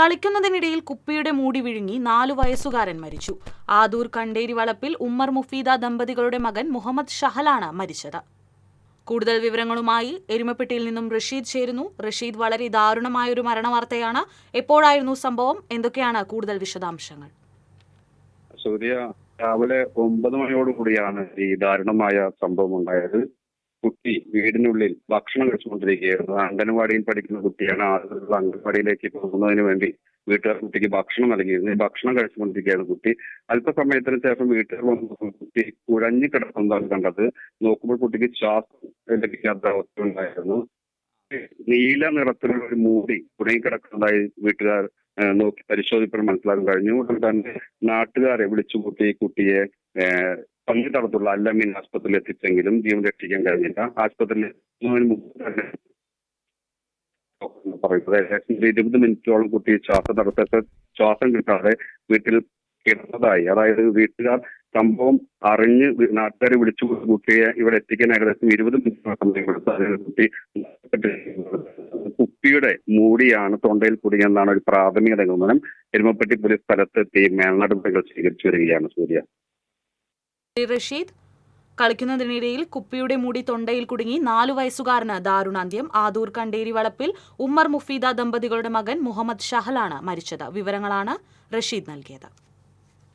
കളിക്കുന്നതിനിടയിൽ കുപ്പിയുടെ മൂടി വിഴുങ്ങി നാലു വയസ്സുകാരൻ മരിച്ചു. ആദൂർ കണ്ടേരി വളപ്പിൽ ഉമ്മർ മുഫീദ ദമ്പതികളുടെ മകൻ മുഹമ്മദ് ഷഹലാണ് മരിച്ചത്. കൂടുതൽ വിവരങ്ങളുമായി എരുമപ്പെട്ടിയിൽ നിന്നും റഷീദ് ചേരുന്നു. റഷീദ് വളരെ ദാരുണമായ ദാരുണമായൊരു മരണവാർത്തയാണ്. എപ്പോഴായിരുന്നു സംഭവം? എന്തൊക്കെയാണ് കൂടുതൽ വിശദാംശങ്ങൾ? സൂര്യ രാവിലെ ഒമ്പത് മണിയോടുകൂടിയാണ് ഈ ദാരുണമായ സംഭവം ഉണ്ടായത്. കുട്ടി വീടിനുള്ളിൽ ഭക്ഷണം കഴിച്ചുകൊണ്ടിരിക്കുകയായിരുന്നു. അംഗനവാടിയിൽ പഠിക്കുന്ന കുട്ടിയാണ് ആളുകൾ അംഗൻവാടിയിലേക്ക് പോകുന്നതിന് വേണ്ടി വീട്ടുകാർ കുട്ടിക്ക് ഭക്ഷണം നൽകിയിരുന്നു. ഭക്ഷണം കഴിച്ചുകൊണ്ടിരിക്കുകയാണ് കുട്ടി. അല്പസമയത്തിന് ശേഷം വീട്ടുകാർ വന്ന്. കുട്ടി കുഴഞ്ഞു കിടക്കുന്നതാണ് കണ്ടത്. നോക്കുമ്പോൾ കുട്ടിക്ക് ശ്വാസം ലഭിക്കാത്ത അവസ്ഥ ഉണ്ടായിരുന്നു. നീല നിറത്തിലുള്ള ഒരു മൂടി കുടുങ്ങിക്കിടക്കുന്നതായി വീട്ടുകാർ നോക്കി പരിശോധിപ്പോൾ മനസ്സിലാക്കാൻ കഴിഞ്ഞു. ഉടൻ തന്നെ നാട്ടുകാരെ വിളിച്ചു കൂട്ടി കുട്ടിയെ ഏഹ് പന്നിത്തടത്തുള്ള അല്ലമീൻ ആസ്പത്രിയിൽ എത്തിച്ചെങ്കിലും ജീവൻ രക്ഷിക്കാൻ കഴിഞ്ഞില്ല. ആസ്പത്രിയിൽ പറയുന്നത് ഏകദേശം ഇരുപത് മിനിറ്റോളം കുട്ടി ശ്വാസം തടസ്സത്തെ ശ്വാസം കിട്ടാതെ വീട്ടിൽ കിടന്നതായി. അതായത് വീട്ടുകാർ സംഭവം അറിഞ്ഞ് നാട്ടുകാരെ വിളിച്ചു കുട്ടിയെ ഇവിടെ എത്തിക്കാൻ ഏകദേശം ഇരുപത് മിനിറ്റ് സമയം കൊടുത്തു. അതിന് കുട്ടി കുപ്പിയുടെ മൂടിയാണ് തൊണ്ടയിൽ കുടുങ്ങിയെന്നാണ് ഒരു പ്രാഥമിക നിഗമനം. എരുമപ്പെട്ടി പോലീസ് സ്ഥലത്തെത്തി മേൽനടപടികൾ സ്വീകരിച്ചു വരികയാണ് സൂര്യ. റഷീദ് കളിക്കുന്നതിനിടയിൽ കുപ്പിയുടെ മൂടി തൊണ്ടയിൽ കുടുങ്ങി നാലു വയസ്സുകാരന് ദാരുണാന്ത്യം. ആദൂർ കണ്ടേരി വളപ്പിൽ ഉമ്മർ മുഫീദ ദമ്പതികളുടെ മകൻ മുഹമ്മദ് ഷഹലാണ് മരിച്ചത്. വിവരങ്ങളാണ് റഷീദ് നൽകിയത്.